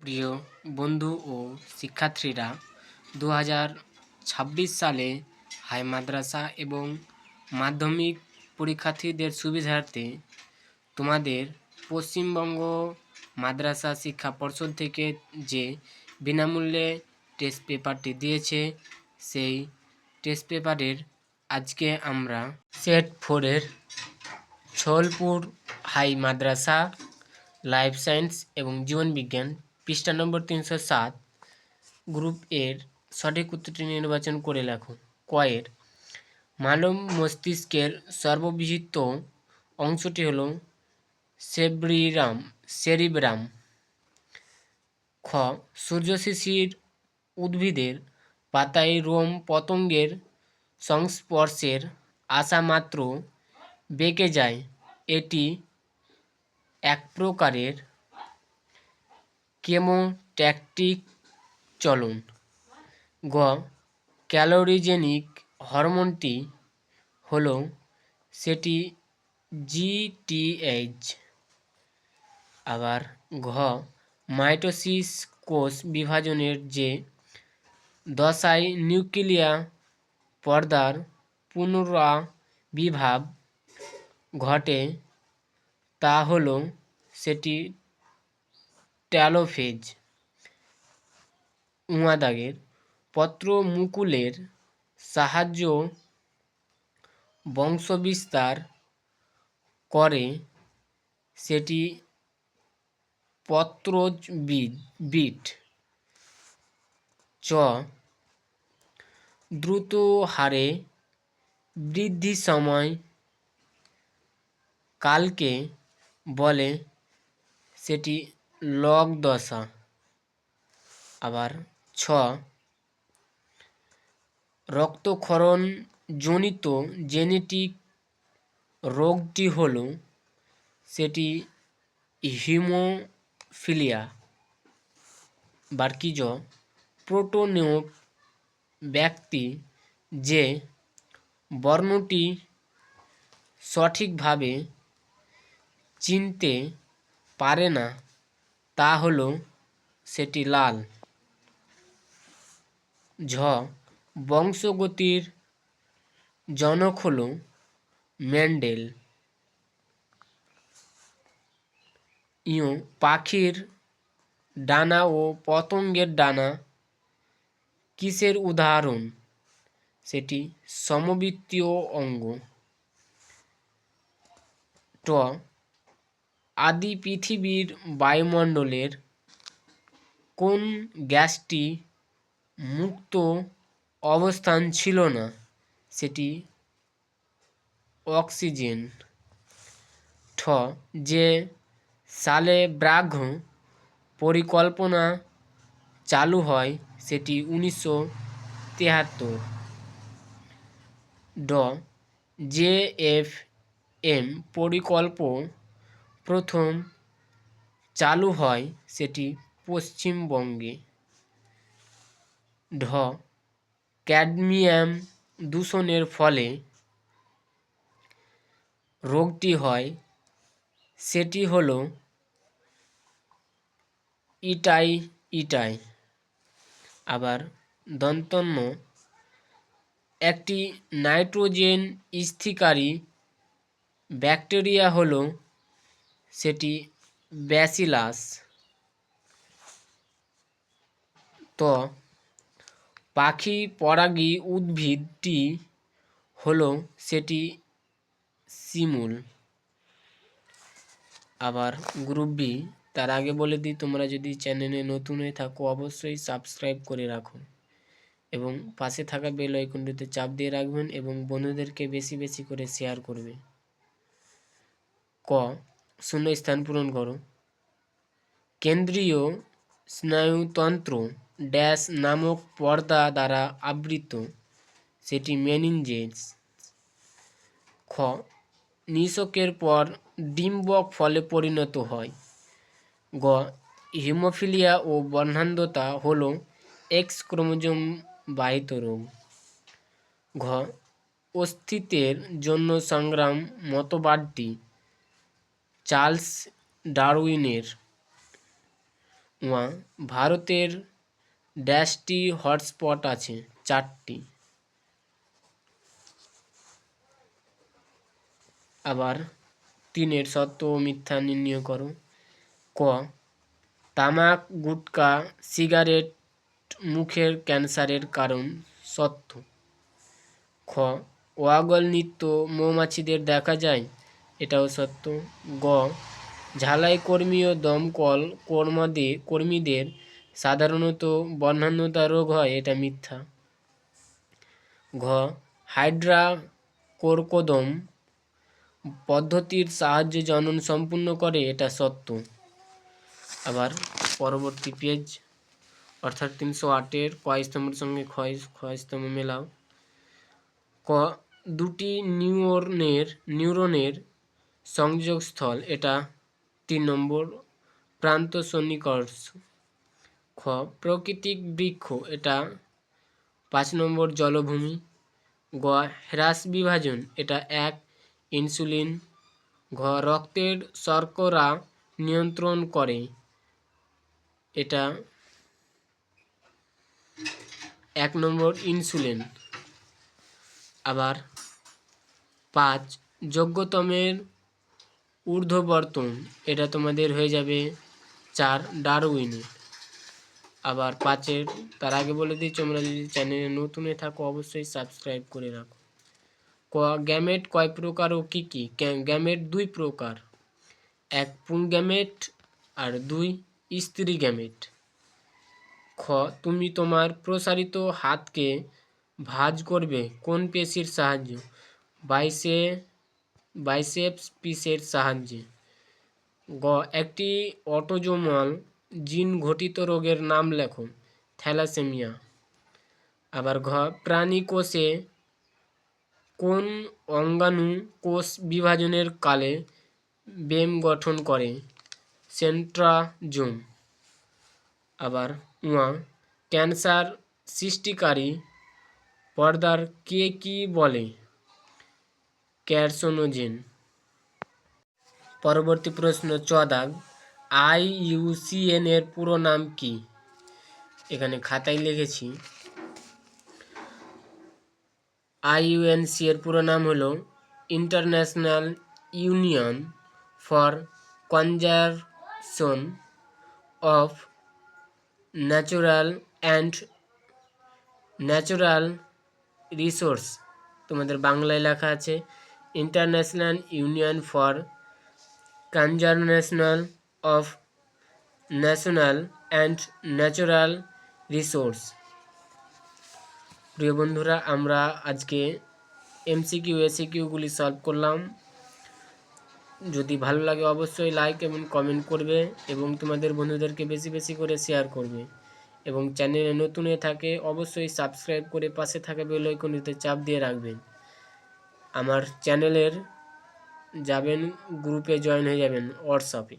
প্রিয় বন্ধু ও শিক্ষার্থীরা দু হাজার ছাব্বিশ সালে হাই মাদ্রাসা এবং মাধ্যমিক পরীক্ষার্থীদের সুবিধার্থে তোমাদের পশ্চিমবঙ্গ মাদ্রাসা শিক্ষা পর্ষদ থেকে যে বিনামূল্যে টেস্ট পেপারটি দিয়েছে, সেই টেস্ট পেপারের আজকে আমরা সেট ফোরের ছোলপুর হাই মাদ্রাসা, লাইফ সায়েন্স এবং জীবনবিজ্ঞান পৃষ্ঠা নম্বর তিনশো সাত, গ্রুপ এর সঠিক উত্তরটি নির্বাচন করে লেখো। কয়ের মানব মস্তিষ্কের সর্ববৃহৎ অংশটি হলো সেব্রিরাম, সেরিব্রাম। খ, সূর্যশিশির উদ্ভিদের পাতায় রোম পতঙ্গের সংস্পর্শের আসা মাত্র বেঁকে যায়। এটি এক প্রকারের কেমোট্যাকটিক চলন? গ. ক্যালোরিজেনিক হরমোনটি হলো সেটি জিটিএইচ আবার ঘ. মাইটোসিস কোষ বিভাজনের যে দশায় নিউক্লিয়া পর্দার পুনরাবির্ভাব ঘটে তা হলো সেটি ট্যালোফেজ। উমাদাগের পত্র মুকুলের সাহায্য বংশবিস্তার করে সেটি পত্রজ বিট। চ। দ্রুত হারে বৃদ্ধি সময় কালকে বলে সেটি লগ দশা, আবার ছ। রক্তক্ষরণ জনিত জেনেটিক রোগটি হল সেটি হিমোফিলিয়া, বার্কিজ প্রোটোনিও ব্যক্তি যে বর্ণটি সঠিকভাবে চিনতে পারে না। তা হলো সেটি লাল। ঝ, বংশগতির জনক হল ম্যান্ডেল। ইউ, পাখির ডানা ও পতঙ্গের ডানা কিসের উদাহরণ? সেটি সমবৃত্তীয় অঙ্গ। ট আদি পৃথিবীর বায়ুমণ্ডলের কোন গ্যাসটি মুক্ত অবস্থান ছিল না, সেটি অক্সিজেন। ঠ, যে সালে ব্রাঘ পরিকল্পনা চালু হয়, সেটি উনিশশো তেহাত্তর। ড, জে এফ এম পরিকল্প প্রথম চালু হয় সেটি পশ্চিমবঙ্গে। ঢ ক্যাডমিয়াম দূষণের ফলে রোগটি হয়। সেটি হলো ইটাই ইটাই। আবার দন্তন্য একটি নাইট্রোজেন স্থিকারী ব্যাকটেরিয়া হলো সেটি ব্যাসিলাস। তো, পাখি পরাগী উদ্ভিদটি হলো সেটি শিমুল। আবার গ্রুপ বি, তার আগে বলে দিই, তোমরা যদি চ্যানেলে নতুন হয়ে থাকো, অবশ্যই সাবস্ক্রাইব করে রাখো এবং পাশে থাকা বেল আইকনটিতে চাপ দিয়ে রাখবেন এবং বন্ধুদেরকে বেশি বেশি করে শেয়ার করবে। ক শূন্য স্থান পূরণ করো। কেন্দ্রীয় স্নায়ুতন্ত্র ড্যাশ নামক পর্দা দ্বারা আবৃত, সেটি মেনিনজেস খ, নিষকের পর ডিম্বক ফলে পরিণত হয়। গ, হিমোফিলিয়া ও বর্ণান্ধতা হল এক্স ক্রোমোজোম বাহিত রোগ। ঘ, অস্তিত্বের জন্য সংগ্রাম মতবাদটি চার্লস ডারউইনের ওয়া ভারতের ড্যাশটি হটস্পট আছে চারটি। আবার তিনের সত্য মিথ্যা নির্ণয় করো। ক, তামাক, গুটকা, সিগারেট মুখের ক্যান্সারের কারণ সত্য। খ, ওয়াগল নৃত্য মৌমাছিদের দেখা যায় এটাও সত্য। গ, ঝালাই কর্মী ও দমকল কর্মদের কর্মীদের সাধারণত বর্ণান্যতা রোগ হয়, এটা মিথ্যা। ঘ হাইড্রা কোরকোদম পদ্ধতির সাহায্যে জনন সম্পূর্ণ করে, এটা সত্য। আবার পরবর্তী পেজ, অর্থাৎ তিনশো আটের স্তম্ভের সঙ্গে ক্ষয় ক্ষয় স্তম্ভ মেলাও। ক, দুটি নিউরনের নিউরনের সংযোগস্থল, এটা তিন নম্বর, প্রান্ত সন্নিকর্ষ, খ, প্রাকৃতিক বৃক্ষ, এটা পাঁচ নম্বর জলভূমি, গ, হ্রাস বিভাজন, এটা এক, ইনসুলিন, ঘ, রক্তের শর্করা নিয়ন্ত্রণ করে, এটা এক নম্বর ইনসুলিন। আবার পাঁচ যোগ্যতমের ঊর্ধ্ববর্তন, এটা তোমাদের হয়ে যাবে চার ডারউইনের আবার পাঁচের, তার আগে বলে দিই, তোমরা যদি চ্যানেলে নতুন হয়ে থাকো, অবশ্যই সাবস্ক্রাইব করে রাখো। ক, গ্যামেট কয় প্রকার ও কী কী? গ্যামেট দুই প্রকার। এক পুং গ্যামেট, আর দুই স্ত্রী গ্যামেট। খ, তুমি তোমার প্রসারিত হাতকে ভাঁজ করবে কোন পেশির সাহায্য? বাইসে বাইসেপস পিসের সাহায্যে। গ, একটি অটোজোমাল জিন ঘটিত রোগের নাম লেখো, থ্যালাসেমিয়া। আবার ঘ, প্রাণী কোষে কোন অঙ্গাণু কোষ বিভাজনের কালে বেম গঠন করে, সেন্ট্রাজোম। আবার উয়া ক্যান্সার সৃষ্টিকারী পর্দার কে কি বলে? ক্যারসোনোজেন। পরবর্তী প্রশ্ন চদাগ আই ইউসিএন এর পুরো নাম কি? এখানে খাতায় লিখেছি। আইইউএনসি এর পুরো নাম হলো International Union for conservation of natural and natural resource. তোমাদের বাংলায় লেখা আছে International Union for conservational of national and natural resource. প্রিয় বন্ধুরা, আমরা আজকে এমসিকিউ এসিকিউগুলি সলভ করলাম। যদি ভালো লাগে অবশ্যই লাইক এবং কমেন্ট করবে এবং তোমাদের বন্ধুদেরকে বেশি বেশি করে শেয়ার করবে। এবং চ্যানেলে নতুন হয়ে থাকে, অবশ্যই সাবস্ক্রাইব করে পাশে থাকা বেল আইকনটিতে চাপ দিয়ে রাখবেন আমার চ্যানেলের যাবেন গ্রুপে জয়েন হয়ে যাবেন হোয়াটসঅ্যাপে